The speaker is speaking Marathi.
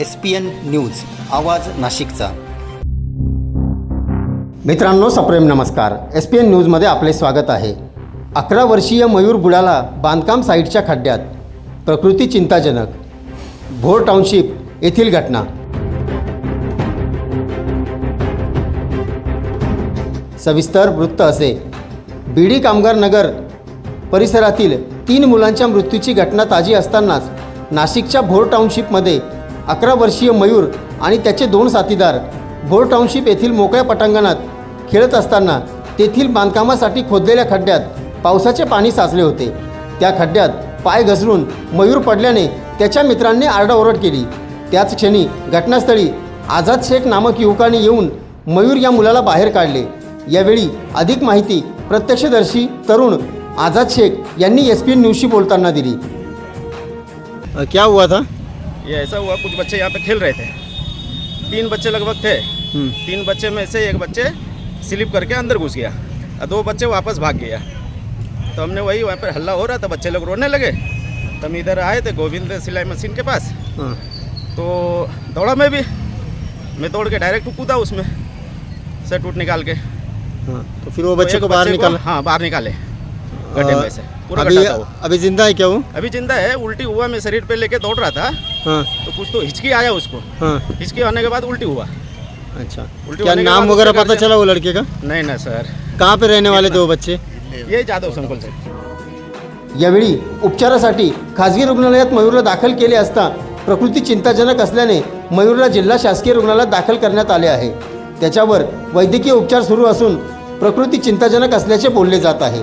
एस पी एन न्यूज आवाज नाशिकचा. मित्रांनो सप्रेम नमस्कार. एस पी एन न्यूजमध्ये आपले स्वागत आहे. अकरा वर्षीय मयूर बुडाला बांधकाम साईटच्या खड्ड्यात. प्रकृती चिंताजनक. भोर टाउनशिप येथील घटना. सविस्तर वृत्त असे. बीडी कामगार नगर परिसरातील तीन मुलांच्या मृत्यूची घटना ताजी असतानाच नाशिकच्या भोर टाउनशिपमध्ये अकरा वर्षीय मयूर आणि त्याचे दोन साथीदार भोर टाउनशिप येथील मोकळ्या पटांगणात खेळत असताना तेथील बांधकामासाठी खोदलेल्या खड्ड्यात पावसाचे पाणी साचले होते. त्या खड्ड्यात पाय घसरून मयूर पडल्याने त्याच्या मित्रांनी आरडाओरड केली. त्याच क्षणी घटनास्थळी आझाद शेख नामक युवकाने येऊन मयूर या मुलाला बाहेर काढले. यावेळी अधिक माहिती प्रत्यक्षदर्शी तरुण आझाद शेख यांनी एस पी न्यूजशी बोलताना दिली. क्या हुआ था? ये ऐसा हुआ कुछ बच्चे यहाँ पे खेल रहे थे। तीन बच्चे लगभग थे। तीन बच्चे में से एक बच्चे स्लिप करके अंदर घुस गया और दो बच्चे वापस भाग गया। तो हमने वही वहाँ पर हल्ला हो रहा था बच्चे लोग रोने लगे। तो हम इधर आए थे गोविंद सिलाई मशीन के पास। हाँ, तो दौड़ा मैं भी। मैं दौड़ के डायरेक्ट कूदा उसमें से टूट निकाल के। हाँ, तो फिर वो तो बच्चे को बाहर निकाल हाँ बाहर निकाले। गड्ढे में से। पूरा अभी गड्ढा था वो। अभी जिंदा है क्या वो? अभी जिंदा है उल्टी हुआ मैं शरीर पे लेके दौड़ रहा था। हाँ। तो कुछ तो हिचकी आया उसको। हाँ। हिचकी आने के बाद उल्टी हुआ। अच्छा। उल्टी क्या होने के नाम बाद वगैरह उसके पता चला वो लड़के का? नहीं ना सर। कहाँ पे रहने वाले थे वो बच्चे? ये जाधव संकुल से यावेळी उपचारासाठी खाजगी रुग्णालयात मयूरला दाखल केले असता प्रकृती चिंताजनक असल्याने मयूरला जिल्हा शासकीय रुग्णालयात दाखल करण्यात आले आहे. त्याच्यावर वैद्यकीय उपचार सुरू असून प्रकृती चिंताजनक असल्याचे बोलले जात आहे.